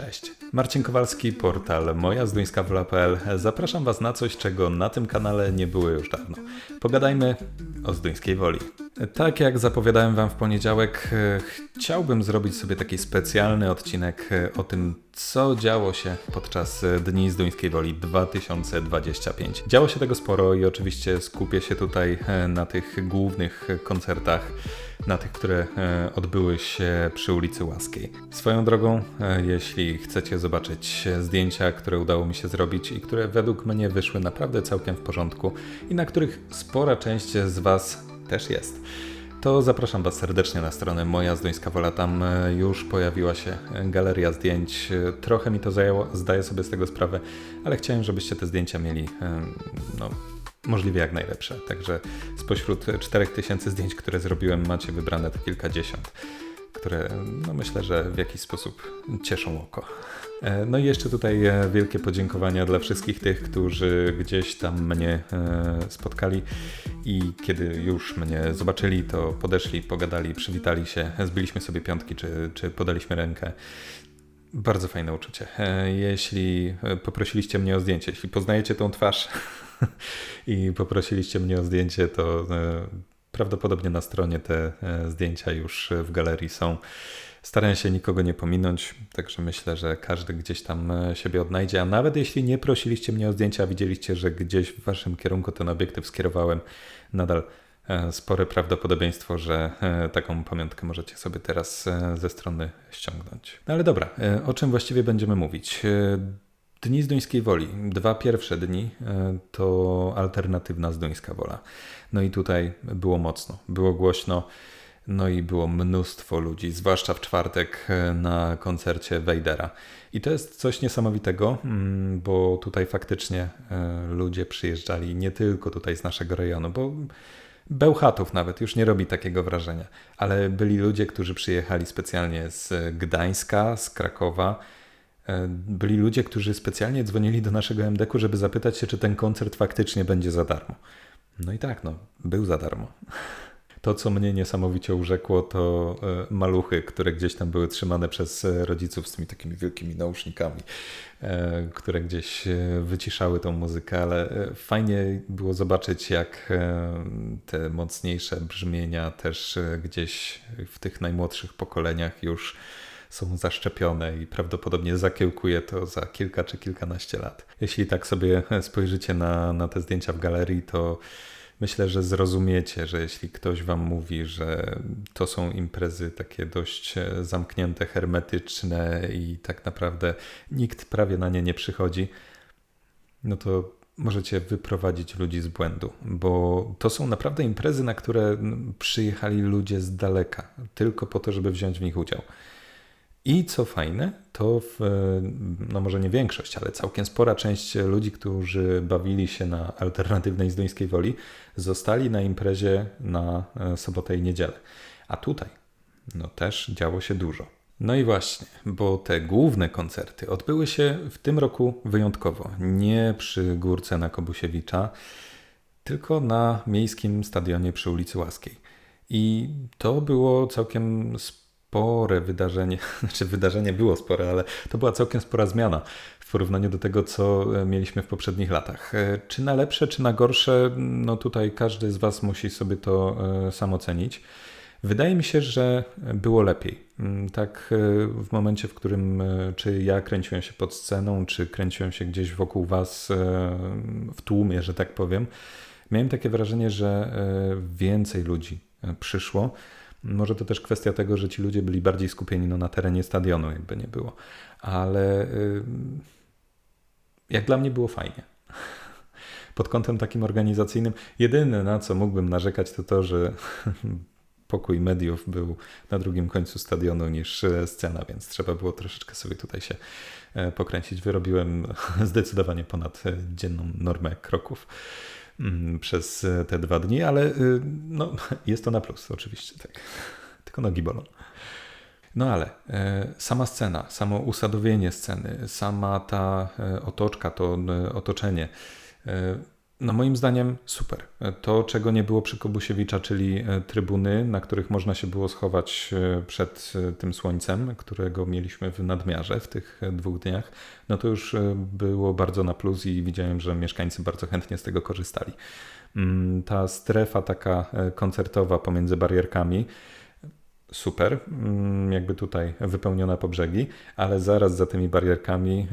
Cześć, Marcin Kowalski, portal mojazduńskawola.pl. Zapraszam Was na coś, czego na tym kanale nie było już dawno. Pogadajmy o Zduńskiej Woli. Tak jak zapowiadałem Wam w poniedziałek, e, chciałbym zrobić sobie taki specjalny odcinek e, o tym, co działo się podczas e, Dni Zduńskiej Woli 2025. Działo się tego sporo i oczywiście skupię się tutaj na tych głównych koncertach na tych, które odbyły się przy ulicy Łaskiej. Swoją drogą, jeśli chcecie zobaczyć zdjęcia, które udało mi się zrobić i które według mnie wyszły naprawdę całkiem w porządku i na których spora część z Was też jest to zapraszam Was serdecznie na stronę Moja Zduńska Wola. Tam e, już pojawiła się galeria zdjęć. Trochę mi to zajęło, zdaję sobie z tego sprawę, ale chciałem, żebyście te zdjęcia mieli no, możliwie jak najlepsze. Także spośród 4000 zdjęć, które zrobiłem, macie wybrane to kilkadziesiąt, które no myślę, że w jakiś sposób cieszą oko. E, no i jeszcze tutaj e, wielkie podziękowania dla wszystkich tych, którzy gdzieś tam mnie e, spotkali i kiedy już mnie zobaczyli, to podeszli, pogadali, przywitali się, zbiliśmy sobie piątki czy, czy podaliśmy rękę. Bardzo fajne uczucie. Jeśli poprosiliście mnie o zdjęcie, jeśli poznajecie tą twarz, i poprosiliście mnie o zdjęcie, to prawdopodobnie na stronie te e, zdjęcia już w galerii są. Starałem się nikogo nie pominąć, także myślę, że każdy gdzieś tam e, siebie odnajdzie. A nawet jeśli nie prosiliście mnie o zdjęcia, widzieliście, że gdzieś w waszym kierunku ten obiektyw skierowałem, nadal spore prawdopodobieństwo, że taką pamiątkę możecie sobie teraz ze strony ściągnąć. No ale dobra, o czym właściwie będziemy mówić? Dni Zduńskiej Woli. Dwa pierwsze dni e, to alternatywna Zduńska Wola. No i tutaj było mocno, było głośno, no i było mnóstwo ludzi, zwłaszcza w czwartek e, na koncercie Wejdera. I to jest coś niesamowitego, mm, bo tutaj faktycznie e, ludzie przyjeżdżali nie tylko tutaj z naszego rejonu, bo Bełchatów nawet już nie robi takiego wrażenia, ale byli ludzie, którzy przyjechali specjalnie z Gdańska, z Krakowa, byli ludzie, którzy specjalnie dzwonili do naszego MDK-u, żeby zapytać się, czy ten koncert faktycznie będzie za darmo. No i tak, no, był za darmo. To, co mnie niesamowicie urzekło, to e, maluchy, które gdzieś tam były trzymane przez e, rodziców z tymi takimi wielkimi nausznikami, które gdzieś wyciszały tą muzykę, ale fajnie było zobaczyć, jak te mocniejsze brzmienia też gdzieś w tych najmłodszych pokoleniach już są zaszczepione i prawdopodobnie zakiełkuje to za kilka czy kilkanaście lat. Jeśli tak sobie spojrzycie na, na te zdjęcia w galerii, to myślę, że zrozumiecie, że jeśli ktoś wam mówi, że to są imprezy takie dość zamknięte, hermetyczne i tak naprawdę nikt prawie na nie nie przychodzi, no to możecie wyprowadzić ludzi z błędu, bo to są naprawdę imprezy, na które przyjechali ludzie z daleka, tylko po to, żeby wziąć w nich udział. I co fajne, to w, no może nie większość, ale całkiem spora część ludzi, którzy bawili się na alternatywnej zduńskiej woli, zostali na imprezie na e, sobotę i niedzielę. A tutaj no też działo się dużo. No i właśnie, bo te główne koncerty odbyły się w tym roku wyjątkowo. Nie przy górce na Kobusiewicza, tylko na miejskim stadionie przy ulicy Łaskiej. I to było całkiem spore wydarzenie, znaczy wydarzenie było spore, ale to była całkiem spora zmiana w porównaniu do tego, co e, mieliśmy w poprzednich latach. E, czy na lepsze, czy na gorsze, no tutaj każdy z Was musi sobie to e, sam ocenić. Wydaje mi się, że było lepiej. Mm, tak w momencie, w którym czy ja kręciłem się pod sceną, czy kręciłem się gdzieś wokół Was w tłumie, że tak powiem, miałem takie wrażenie, że więcej ludzi przyszło. Może to też kwestia tego, że ci ludzie byli bardziej skupieni no, na terenie stadionu, jakby nie było. Ale yy, jak dla mnie było fajnie. Pod kątem takim organizacyjnym, jedyne na co mógłbym narzekać, to to, że pokój mediów był na drugim końcu stadionu niż e, scena, więc trzeba było troszeczkę sobie tutaj się e, pokręcić. Wyrobiłem zdecydowanie ponad e, dzienną normę kroków. Mm, przez e, te dwa dni, ale y, no, jest to na plus oczywiście, tak. Tylko nogi bolą. No ale e, sama scena, samo usadowienie sceny, sama ta e, otoczka, to otoczenie, no moim zdaniem super. To, czego nie było przy Kobusiewicza, czyli e, trybuny, na których można się było schować e, przed e, tym słońcem, którego mieliśmy w nadmiarze w tych dwóch dniach, no to już było bardzo na plus i widziałem, że mieszkańcy bardzo chętnie z tego korzystali. Mm, ta strefa taka koncertowa pomiędzy barierkami, super, mm, jakby tutaj wypełniona po brzegi, ale zaraz za tymi barierkami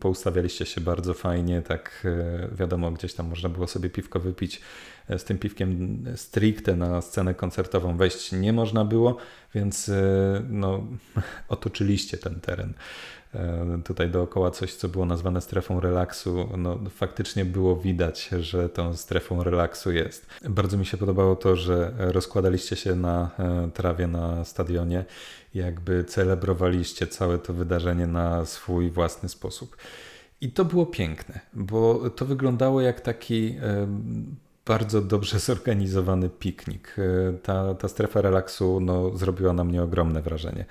poustawialiście się bardzo fajnie, tak e, wiadomo, gdzieś tam można było sobie piwko wypić. E, z tym piwkiem stricte na scenę koncertową wejść nie można było, więc e, no, otoczyliście ten teren. E, tutaj dookoła coś, co było nazwane strefą relaksu, no faktycznie było widać, że tą strefą relaksu jest. Bardzo mi się podobało to, że rozkładaliście się na e, trawie na stadionie, jakby celebrowaliście całe to wydarzenie na swój własny sposób. I to było piękne, bo to wyglądało jak taki bardzo dobrze zorganizowany piknik. Ta, ta strefa relaksu no, zrobiła na mnie ogromne wrażenie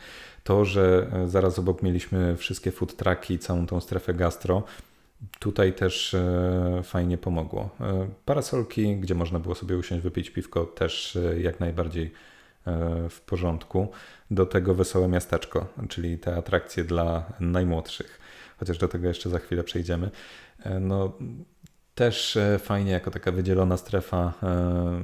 to, że e, zaraz obok mieliśmy wszystkie food trucki, całą tą strefę gastro, tutaj też e, fajnie pomogło. E, parasolki, gdzie można było sobie usiąść, wypić piwko, też jak najbardziej w porządku. Do tego wesołe miasteczko, czyli te atrakcje dla najmłodszych, chociaż do tego jeszcze za chwilę przejdziemy. No, też e, fajnie, jako taka wydzielona strefa. E,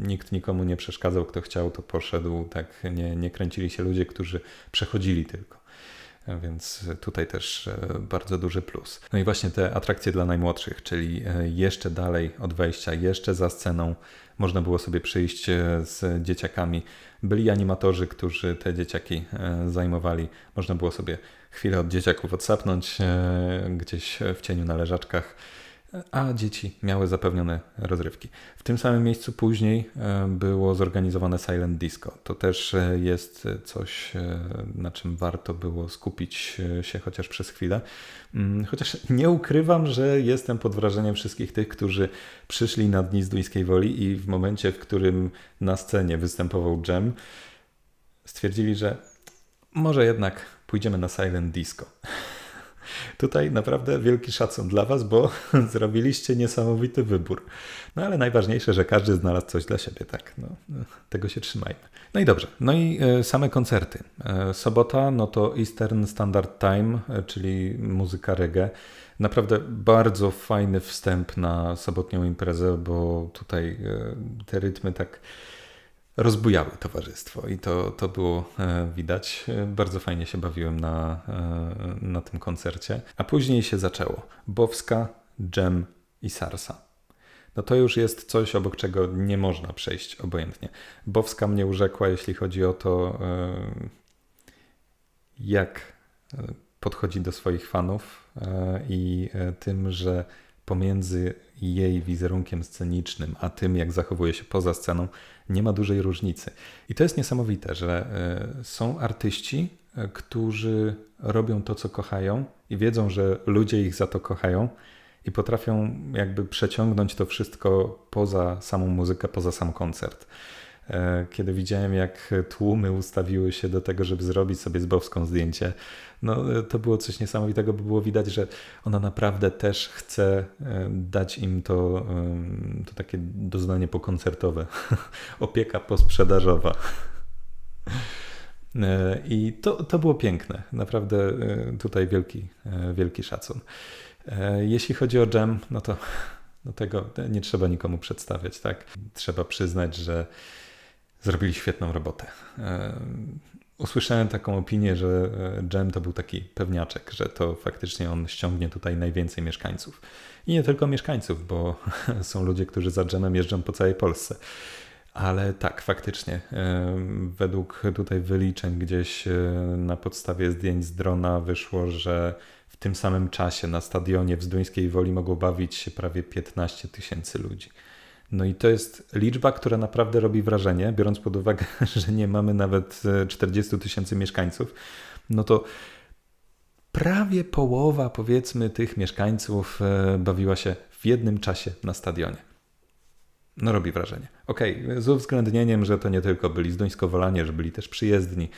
nikt nikomu nie przeszkadzał, kto chciał, to poszedł. Tak nie, nie kręcili się ludzie, którzy przechodzili tylko. E, więc tutaj też bardzo duży plus. No i właśnie te atrakcje dla najmłodszych, czyli jeszcze dalej od wejścia, jeszcze za sceną można było sobie przyjść z dzieciakami. Byli animatorzy, którzy te dzieciaki zajmowali. Można było sobie chwilę od dzieciaków odsapnąć gdzieś w cieniu na leżaczkach a dzieci miały zapewnione rozrywki. W tym samym miejscu później e, było zorganizowane Silent Disco. To też e, jest coś, e, na czym warto było skupić się chociaż przez chwilę. Mm, chociaż nie ukrywam, że jestem pod wrażeniem wszystkich tych, którzy przyszli na Dni Zduńskiej Woli i w momencie, w którym na scenie występował Jam, stwierdzili, że może jednak pójdziemy na Silent Disco. Tutaj naprawdę wielki szacun dla Was, bo zrobiliście niesamowity wybór. No ale najważniejsze, że każdy znalazł coś dla siebie, tak? No, tego się trzymajmy. No i dobrze, no i e, same koncerty. E, sobota, no to Eastern Standard Time, e, czyli muzyka reggae. Naprawdę bardzo fajny wstęp na sobotnią imprezę, bo tutaj te rytmy tak rozbujały towarzystwo i to, to było e, widać. Bardzo fajnie się bawiłem na, e, na tym koncercie. A później się zaczęło. Bowska, Dżem i Sarsa. No to już jest coś, obok czego nie można przejść obojętnie. Bowska mnie urzekła, jeśli chodzi o to, e, jak podchodzi do swoich fanów i tym, że pomiędzy jej wizerunkiem scenicznym, a tym, jak zachowuje się poza sceną, nie ma dużej różnicy. I to jest niesamowite, że e, są artyści, e, którzy robią to, co kochają i wiedzą, że ludzie ich za to kochają i potrafią jakby przeciągnąć to wszystko poza samą muzykę, poza sam koncert. E, kiedy widziałem, jak tłumy ustawiły się do tego, żeby zrobić sobie z Bowską zdjęcie, no, e, to było coś niesamowitego, bo było widać, że ona naprawdę też chce e, dać im to, to takie doznanie pokoncertowe, opieka posprzedażowa. I to, to było piękne. Naprawdę tutaj wielki, wielki szacun. Jeśli chodzi o Jam, no to no tego nie trzeba nikomu przedstawiać, tak? Trzeba przyznać, że zrobili świetną robotę. E, usłyszałem taką opinię, że Jam to był taki pewniaczek, że to faktycznie on ściągnie tutaj najwięcej mieszkańców. I nie tylko mieszkańców, bo są ludzie, którzy za Jamem jeżdżą po całej Polsce. Ale tak, faktycznie, e, według tutaj wyliczeń gdzieś e, na podstawie zdjęć z drona wyszło, że w tym samym czasie na stadionie w Zduńskiej Woli mogło bawić się prawie 15 tysięcy ludzi. No i to jest liczba, która naprawdę robi wrażenie, biorąc pod uwagę, że nie mamy nawet 40 e, tysięcy mieszkańców. No to prawie połowa, powiedzmy, tych mieszkańców e, bawiła się w jednym czasie na stadionie. No robi wrażenie. Okej, okay, z uwzględnieniem, że to nie tylko byli zdońskowolanie, że byli też przyjezdni.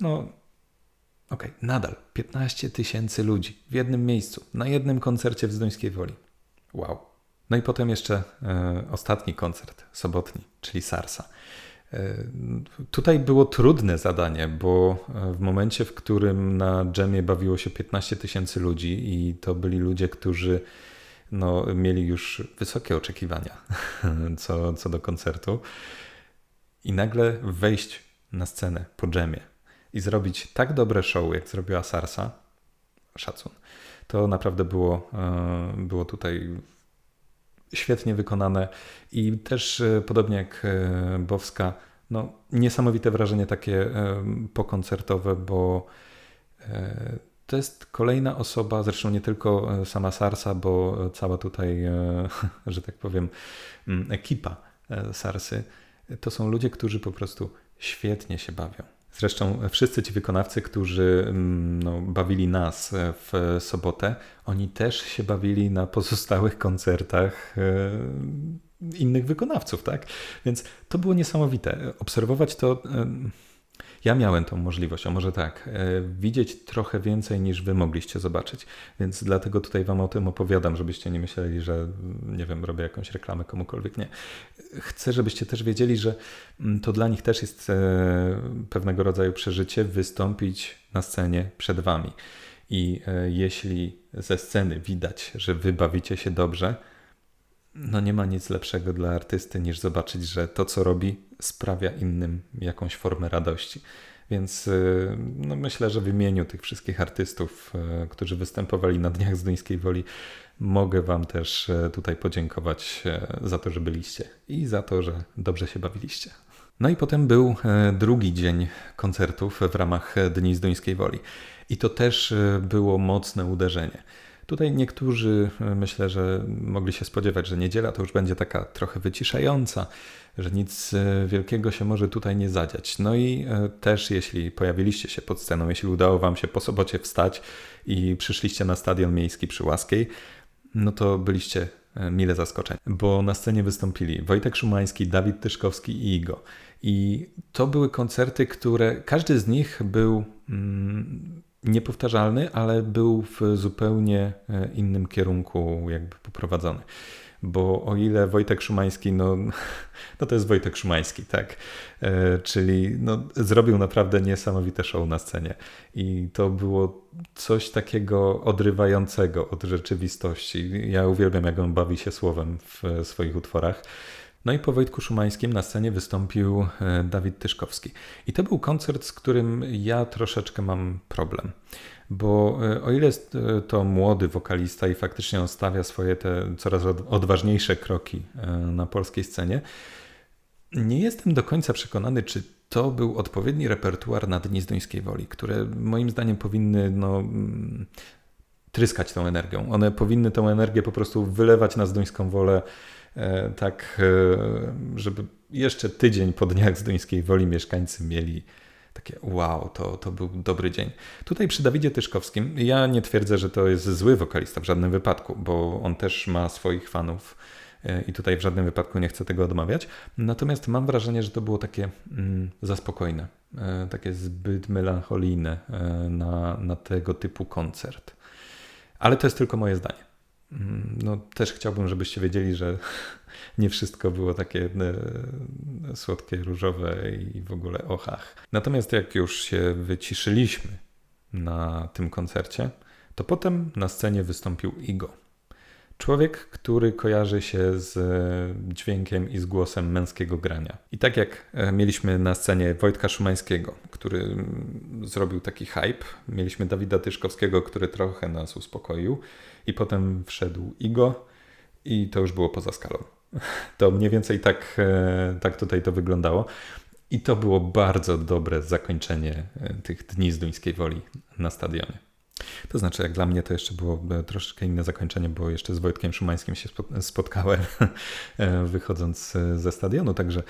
No okej, okay, nadal 15 tysięcy ludzi w jednym miejscu, na jednym koncercie w Zdońskiej Woli. Wow. No i potem jeszcze e, ostatni koncert, sobotni, czyli Sarsa. E, tutaj było trudne zadanie, bo w momencie, w którym na dżemie bawiło się 15 tysięcy ludzi i to byli ludzie, którzy no, mieli już wysokie oczekiwania co, co do koncertu i nagle wejść na scenę po dżemie i zrobić tak dobre show, jak zrobiła Sarsa, szacun, to naprawdę było, e, było tutaj świetnie wykonane i też e, podobnie jak e, Bowska, no, niesamowite wrażenie takie pokoncertowe, bo to jest kolejna osoba, zresztą nie tylko sama Sarsa, bo cała tutaj, że tak powiem, ekipa Sarsy, to są ludzie, którzy po prostu świetnie się bawią. Zresztą wszyscy ci wykonawcy, którzy mm, no, bawili nas e, w sobotę, oni też się bawili na pozostałych koncertach e, innych wykonawców, tak? Więc to było niesamowite. Obserwować to ja miałem tą możliwość, a może tak, e, widzieć trochę więcej niż wy mogliście zobaczyć, więc dlatego tutaj wam o tym opowiadam, żebyście nie myśleli, że nie wiem, robię jakąś reklamę komukolwiek. Nie. Chcę, żebyście też wiedzieli, że mm, to dla nich też jest e, pewnego rodzaju przeżycie wystąpić na scenie przed wami. I e, jeśli ze sceny widać, że wy bawicie się dobrze, no nie ma nic lepszego dla artysty niż zobaczyć, że to, co robi, sprawia innym jakąś formę radości. Więc y, no myślę, że w imieniu tych wszystkich artystów, y, którzy występowali na Dniach Zduńskiej Woli, mogę Wam też y, tutaj podziękować za to, że byliście i za to, że dobrze się bawiliście. No i potem był drugi dzień koncertów w ramach Dni Zduńskiej Woli. I to też było mocne uderzenie. Tutaj niektórzy e, myślę, że mogli się spodziewać, że niedziela to już będzie taka trochę wyciszająca, że nic e, wielkiego się może tutaj nie zadziać. No i e, też jeśli pojawiliście się pod sceną, jeśli udało Wam się po sobocie wstać i przyszliście na stadion miejski przy Łaskiej, no to byliście mile zaskoczeni, bo na scenie wystąpili Wojtek Szumański, Dawid Tyszkowski i Igo. I to były koncerty, które każdy z nich był mm, niepowtarzalny, ale był w zupełnie e, innym kierunku jakby poprowadzony. Bo o ile Wojtek Szumański, no, no to jest Wojtek Szumański, tak? E, czyli no, zrobił naprawdę niesamowite show na scenie. I to było coś takiego odrywającego od rzeczywistości. Ja uwielbiam, jak on bawi się słowem w swoich utworach. No i po Wojtku Szumańskim na scenie wystąpił e, Dawid Tyszkowski. I to był koncert, z którym ja troszeczkę mam problem. Bo e, o ile e, to młody wokalista i faktycznie on stawia swoje te coraz odważniejsze kroki na polskiej scenie, nie jestem do końca przekonany, czy to był odpowiedni repertuar na Dni Zduńskiej Woli, które moim zdaniem powinny no, mm, tryskać tą energią. One powinny tę energię po prostu wylewać na Zduńską Wolę tak, e, żeby jeszcze tydzień po dniach Zduńskiej Woli mieszkańcy mieli takie wow, to, to był dobry dzień. Tutaj przy Dawidzie Tyszkowskim ja nie twierdzę, że to jest zły wokalista w żadnym wypadku, bo on też ma swoich fanów e, i tutaj w żadnym wypadku nie chcę tego odmawiać. Natomiast mam wrażenie, że to było takie mm, za spokojne, takie zbyt melancholijne na, na tego typu koncert. Ale to jest tylko moje zdanie. No, też chciałbym, żebyście wiedzieli, że nie wszystko było takie e, słodkie, różowe i w ogóle ochach. Natomiast jak już się wyciszyliśmy na tym koncercie, to potem na scenie wystąpił Igo. Człowiek, który kojarzy się z e, dźwiękiem i z głosem męskiego grania. I tak jak e, mieliśmy na scenie Wojtka Szumańskiego, który mm, zrobił taki hype, mieliśmy Dawida Tyszkowskiego, który trochę nas uspokoił, i potem wszedł Igo, i to już było poza skalą. To mniej więcej tak, e, tak tutaj to wyglądało. I to było bardzo dobre zakończenie tych dni z Duńskiej Woli na stadionie. To znaczy, jak dla mnie to jeszcze było e, troszeczkę inne zakończenie, bo jeszcze z Wojtkiem Szumańskim się spotkałem e, wychodząc e, ze stadionu, także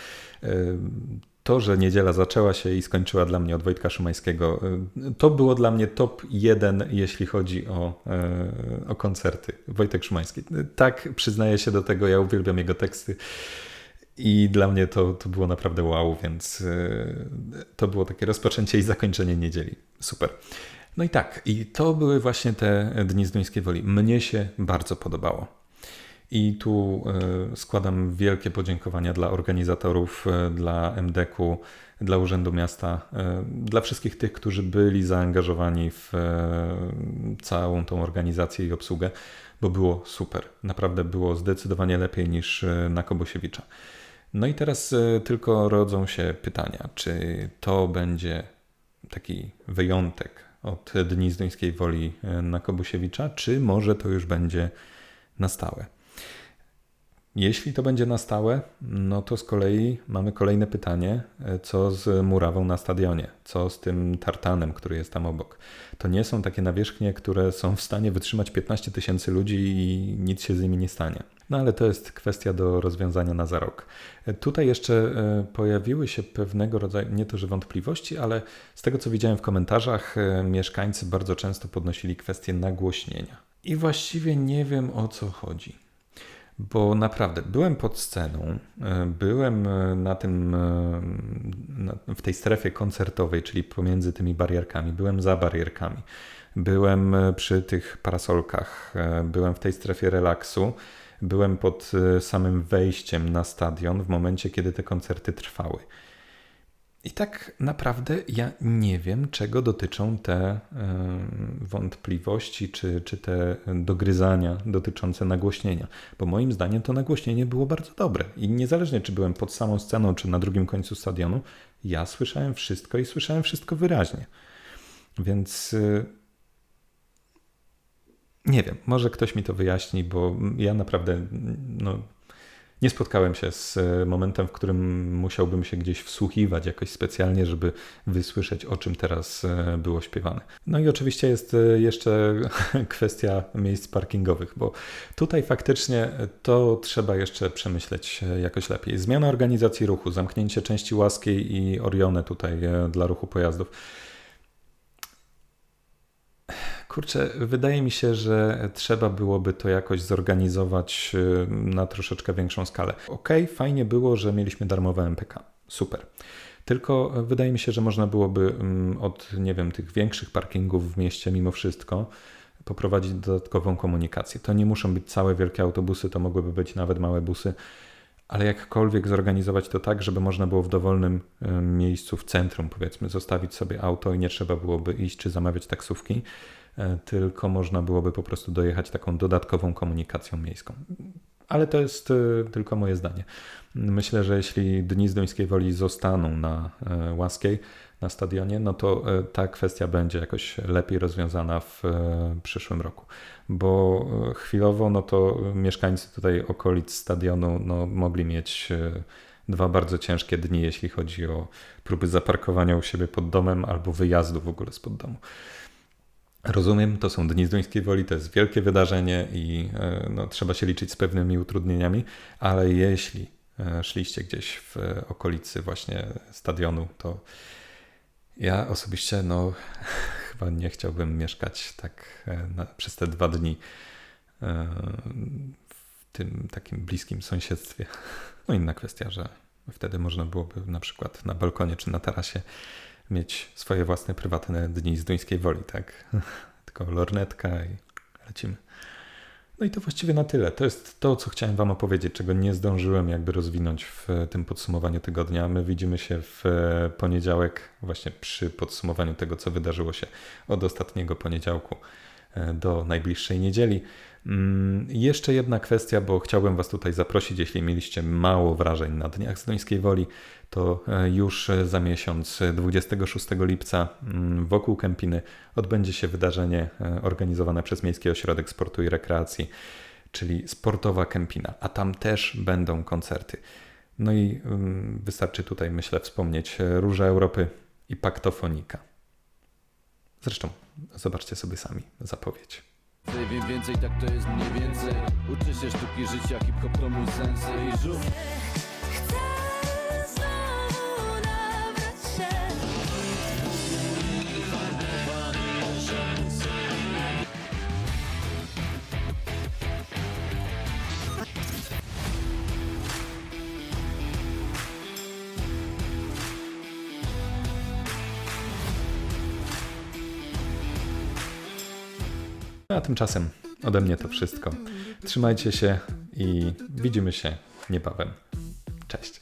to, że niedziela zaczęła się i skończyła dla mnie od Wojtka Szumańskiego, to było dla mnie top jeden, jeśli chodzi o, o koncerty. Wojtek Szumański. Tak, przyznaję się do tego, ja uwielbiam jego teksty. I dla mnie to, to było naprawdę wow, więc to było takie rozpoczęcie i zakończenie niedzieli. Super. No i tak, i to były właśnie te dni z Duńskiej Woli. Mnie się bardzo podobało. I tu e, składam wielkie podziękowania dla organizatorów, e, dla MDK-u, dla Urzędu Miasta, e, dla wszystkich tych, którzy byli zaangażowani w e, całą tą organizację i obsługę, bo było super. Naprawdę było zdecydowanie lepiej niż e, na Kobosiewicza. No i teraz e, tylko rodzą się pytania, czy to będzie taki wyjątek od Dni Zduńskiej Woli e, na Kobusiewicza, czy może to już będzie na stałe. Jeśli to będzie na stałe, no to z kolei mamy kolejne pytanie, e, co z murawą na stadionie, co z tym tartanem, który jest tam obok. To nie są takie nawierzchnie, które są w stanie wytrzymać 15 tysięcy ludzi i nic się z nimi nie stanie. No ale to jest kwestia do rozwiązania na za rok. E, Tutaj jeszcze e, pojawiły się pewnego rodzaju, nie to że wątpliwości, ale z tego co widziałem w komentarzach, mieszkańcy bardzo często podnosili kwestię nagłośnienia. I właściwie nie wiem o co chodzi. Bo naprawdę byłem pod sceną, e, byłem e, na tym, e, na- w tej strefie koncertowej, czyli pomiędzy tymi barierkami, byłem za barierkami, byłem przy tych parasolkach, byłem w tej strefie relaksu, byłem pod samym wejściem na stadion w momencie, kiedy te koncerty trwały. I tak naprawdę ja nie wiem, czego dotyczą te e, wątpliwości, czy, czy te dogryzania dotyczące nagłośnienia. Bo moim zdaniem to nagłośnienie było bardzo dobre. I niezależnie, czy byłem pod samą sceną, czy na drugim końcu stadionu, ja słyszałem wszystko i słyszałem wszystko wyraźnie. Więc e, nie wiem, może ktoś mi to wyjaśni, bo ja naprawdę no, nie spotkałem się z e, momentem, w którym musiałbym się gdzieś wsłuchiwać jakoś specjalnie, żeby wysłyszeć, o czym teraz e, było śpiewane. No i oczywiście jest e, jeszcze kwestia miejsc parkingowych, bo tutaj faktycznie to trzeba jeszcze przemyśleć jakoś lepiej. Zmiana organizacji ruchu, zamknięcie części Łaskiej i Orione tutaj dla ruchu pojazdów. Kurczę, wydaje mi się, że trzeba byłoby to jakoś zorganizować y, na troszeczkę większą skalę. Okej, fajnie było, że mieliśmy darmowe MPK. Super. Tylko wydaje mi się, że można byłoby mm, od, nie wiem, tych większych parkingów w mieście mimo wszystko poprowadzić dodatkową komunikację. To nie muszą być całe wielkie autobusy, to mogłyby być nawet małe busy, ale jakkolwiek zorganizować to tak, żeby można było w dowolnym y, miejscu, w centrum powiedzmy, zostawić sobie auto i nie trzeba byłoby iść czy zamawiać taksówki, e, tylko można byłoby po prostu dojechać taką dodatkową komunikacją miejską. Ale to jest y, tylko moje zdanie. Myślę, że jeśli Dni Zduńskiej Woli zostaną na e, Łaskiej, na stadionie, no to e, ta kwestia będzie jakoś lepiej rozwiązana w e, przyszłym roku. Bo e, chwilowo, no to mieszkańcy tutaj okolic stadionu no, mogli mieć e, dwa bardzo ciężkie dni, jeśli chodzi o próby zaparkowania u siebie pod domem albo wyjazdu w ogóle spod domu. Rozumiem, to są Dni Zduńskiej Woli, to jest wielkie wydarzenie i e, no, trzeba się liczyć z pewnymi utrudnieniami, ale jeśli e, szliście gdzieś w okolicy właśnie stadionu, to ja osobiście no, chyba nie chciałbym mieszkać tak e, na, przez te dwa dni w tym takim bliskim sąsiedztwie. No inna kwestia, że wtedy można byłoby na przykład na balkonie czy na tarasie mieć swoje własne prywatne dni z duńskiej woli, tak? Tylko lornetka i lecimy. No i to właściwie na tyle. To jest to, co chciałem Wam opowiedzieć, czego nie zdążyłem jakby rozwinąć w tym podsumowaniu tygodnia. My widzimy się w e, poniedziałek, właśnie przy podsumowaniu tego, co wydarzyło się od ostatniego poniedziałku do najbliższej niedzieli. Mm, Jeszcze jedna kwestia, bo chciałbym Was tutaj zaprosić, jeśli mieliście mało wrażeń na Dniach Zduńskiej Woli, to e, już za miesiąc, e, 26 lipca mm, wokół Kępiny odbędzie się wydarzenie e, organizowane przez Miejski Ośrodek Sportu i Rekreacji, czyli Sportowa Kępina, a tam też będą koncerty. No i mm, wystarczy tutaj, myślę, wspomnieć e, Róża Europy i Paktofonika. Zresztą zobaczcie sobie sami zapowiedź. Wiem więcej, tak to jest mniej więcej Uczy się sztuki życia, hip-hop to mój sensy I żółw a tymczasem ode mnie to wszystko. Trzymajcie się, i widzimy się niebawem. Cześć.